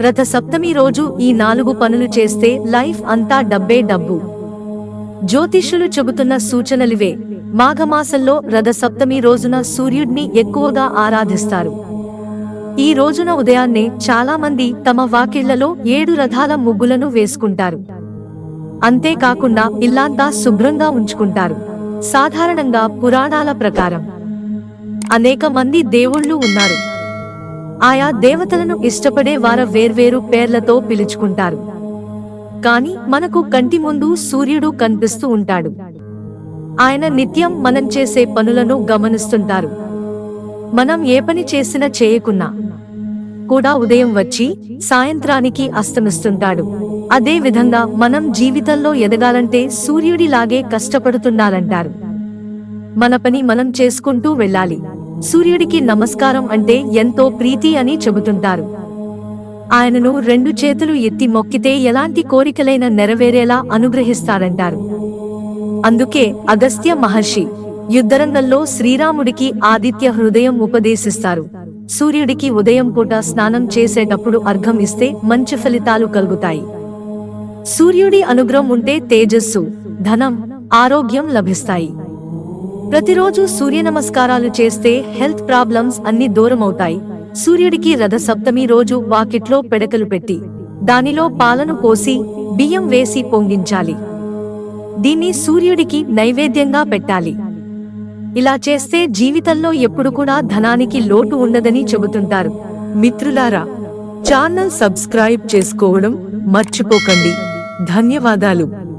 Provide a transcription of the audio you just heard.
రథ సప్తమి రోజు ఈ నాలుగు పనులు చేస్తే లైఫ్ అంతా డబ్బే డబ్బు. జ్యోతిష్యులు చెబుతున్న సూచనలివే. మాఘమాసంలో రథ సప్తమి రోజున సూర్యుడిని ఎక్కువగా ఆరాధిస్తారు. ఈ రోజున ఉదయాన్నే చాలా మంది తమ వాకిళ్ళలో ఏడు రథాల ముగ్గులను వేసుకుంటారు. అంతేకాకుండా ఇల్లాంతా శుభ్రంగా ఉంచుకుంటారు. సాధారణంగా పురాణాల ప్రకారం. అనేక మంది దేవుళ్ళు ఉన్నారు. ఆయా దేవతలను ఇష్టపడే వార వేర్వేరు పేర్లతో పిలుచుకుంటారు. కాని మనకు కంటి ముందు సూర్యుడు కనిపిస్తూ ఉంటాడు. ఆయన నిత్యం మనం చేసే పనులను గమనిస్తుంటారు. మనం ఏ పని చేసినా చేయకున్నా కూడా ఉదయం వచ్చి సాయంత్రానికి అస్తమిస్తుంటాడు. అదే విధంగా మనం జీవితంలో ఎదగాలంటే సూర్యుడిలాగే కష్టపడుతుండాలంటారు మన పని మనం చేసుకుంటూ వెళ్ళాలి. సూర్యుడికి నమస్కారం అంటే ఎంతో ప్రీతి అని చెబుతుంటారు. ఆయనను రెండు చేతులు ఎత్తి మొక్కితే ఎలాంటి కోరికలైనా నెరవేరేలా అనుగ్రహిస్తారంటారు అందుకే అగస్త్య మహర్షి యుద్ధరంగంలో శ్రీరాముడికి ఆదిత్య హృదయం ఉపదేశిస్తారు. సూర్యుడికి ఉదయం పూట స్నానం చేసేటప్పుడు అర్ఘం ఇస్తే మంచి ఫలితాలు కలుగుతాయి. సూర్యుడి అనుగ్రహం ఉంటే తేజస్సు ధనం ఆరోగ్యం లభిస్తాయి. ప్రతిరోజు సూర్య నమస్కారాలు చేస్తే హెల్త్ ప్రాబ్లమ్స్ అన్ని దూరమవుతాయి. సూర్యుడికి రథ సప్తమి రోజు వాకిట్లో పెడకలు పెట్టి దానిలో పాలను పోసి బియ్యం వేసి పొంగించాలి. దీన్ని సూర్యుడికి నైవేద్యంగా పెట్టాలి. ఇలా చేస్తే జీవితంలో ఎప్పుడు కూడా ధనానికి లోటు ఉండదని చెబుతుంటారు. మిత్రులారా ఛానల్ సబ్స్క్రైబ్ చేసుకోవడం మర్చిపోకండి. ధన్యవాదాలు.